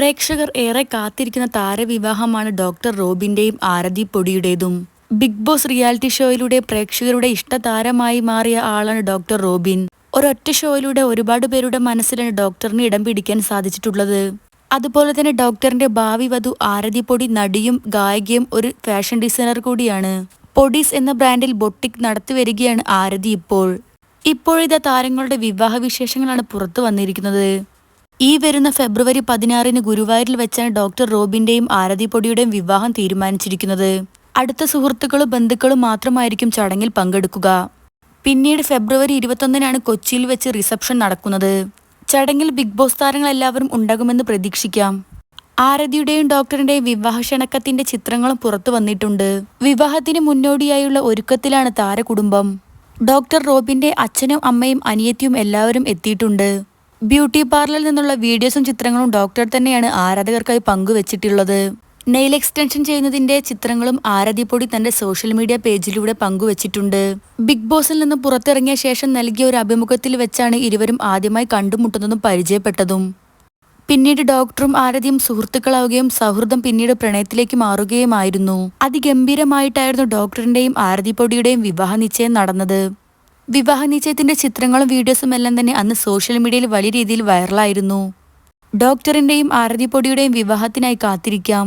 പ്രേക്ഷകർ ഏറെ കാത്തിരിക്കുന്ന താരവിവാഹമാണ് ഡോക്ടർ റോബിന്റെയും ആരതി പൊടിയുടേതും. ബിഗ് ബോസ് റിയാലിറ്റി ഷോയിലൂടെ പ്രേക്ഷകരുടെ ഇഷ്ടതാരമായി മാറിയ ആളാണ് ഡോക്ടർ റോബിൻ. ഒരൊറ്റ ഷോയിലൂടെ ഒരുപാട് പേരുടെ മനസ്സിലാണ് ഡോക്ടറിന് ഇടം പിടിക്കാൻ സാധിച്ചിട്ടുള്ളത്. അതുപോലെ തന്നെ ഡോക്ടറിന്റെ ഭാവി വധു ആരതി പൊടി നടിയും ഗായികയും ഒരു ഫാഷൻ ഡിസൈനർ കൂടിയാണ്. പൊടീസ് എന്ന ബ്രാൻഡിൽ ബൊട്ടിക് നടത്തിവരികയാണ് ആരതി ഇപ്പോൾ. ഇപ്പോഴിതാ താരങ്ങളുടെ വിവാഹ വിശേഷങ്ങളാണ് പുറത്തു വന്നിരിക്കുന്നത്. ഈ വരുന്ന ഫെബ്രുവരി പതിനാറിന് ഗുരുവായൂരിൽ വെച്ചാണ് ഡോക്ടർ റോബിന്റെയും ആരതി പൊടിയുടെയും വിവാഹം തീരുമാനിച്ചിരിക്കുന്നത്. അടുത്ത സുഹൃത്തുക്കളും ബന്ധുക്കളും മാത്രമായിരിക്കും ചടങ്ങിൽ പങ്കെടുക്കുക. പിന്നീട് ഫെബ്രുവരി ഇരുപത്തൊന്നിനാണ് കൊച്ചിയിൽ വെച്ച് റിസപ്ഷൻ നടക്കുന്നത്. ചടങ്ങിൽ ബിഗ് ബോസ് താരങ്ങൾ എല്ലാവരും ഉണ്ടാകുമെന്ന് പ്രതീക്ഷിക്കാം. ആരതിയുടെയും ഡോക്ടറിന്റെയും വിവാഹ ക്ഷണക്കത്തിന്റെ ചിത്രങ്ങളും പുറത്തു വന്നിട്ടുണ്ട്. വിവാഹത്തിന് മുന്നോടിയായുള്ള ഒരുക്കത്തിലാണ് താരകുടുംബം. ഡോക്ടർ റോബിന്റെ അച്ഛനും അമ്മയും അനിയത്തിയും എല്ലാവരും എത്തിയിട്ടുണ്ട്. ബ്യൂട്ടി പാർലറിൽ നിന്നുള്ള വീഡിയോസും ചിത്രങ്ങളും ഡോക്ടർ തന്നെയാണ് ആരാധകർക്കായി പങ്കുവച്ചിട്ടുള്ളത്. നെയിൽ എക്സ്റ്റൻഷൻ ചെയ്യുന്നതിന്റെ ചിത്രങ്ങളും ആരതിപ്പൊടി തന്റെ സോഷ്യൽ മീഡിയ പേജിലൂടെ പങ്കുവച്ചിട്ടുണ്ട്. ബിഗ് ബോസിൽ നിന്ന് പുറത്തിറങ്ങിയ ശേഷം നൽകിയ ഒരു അഭിമുഖത്തിൽ വെച്ചാണ് ഇരുവരും ആദ്യമായി കണ്ടുമുട്ടുന്നതും പരിചയപ്പെട്ടതും. പിന്നീട് ഡോക്ടറും ആരതിയും സുഹൃത്തുക്കളാവുകയും സൗഹൃദം പിന്നീട് പ്രണയത്തിലേക്ക് മാറുകയുമായിരുന്നു. അതിഗംഭീരമായിട്ടായിരുന്നു ഡോക്ടറിന്റെയും ആരതിപ്പൊടിയുടെയും വിവാഹ നിശ്ചയം നടന്നത്. വിവാഹ നിശ്ചയത്തിന്റെ ചിത്രങ്ങളും വീഡിയോസും എല്ലാം തന്നെ അന്ന് സോഷ്യൽ മീഡിയയിൽ വലിയ രീതിയിൽ വൈറലായിരുന്നു. ഡോക്ടറിന്റെയും ആരതിപ്പൊടിയുടെയും വിവാഹത്തിനായി കാത്തിരിക്കാം.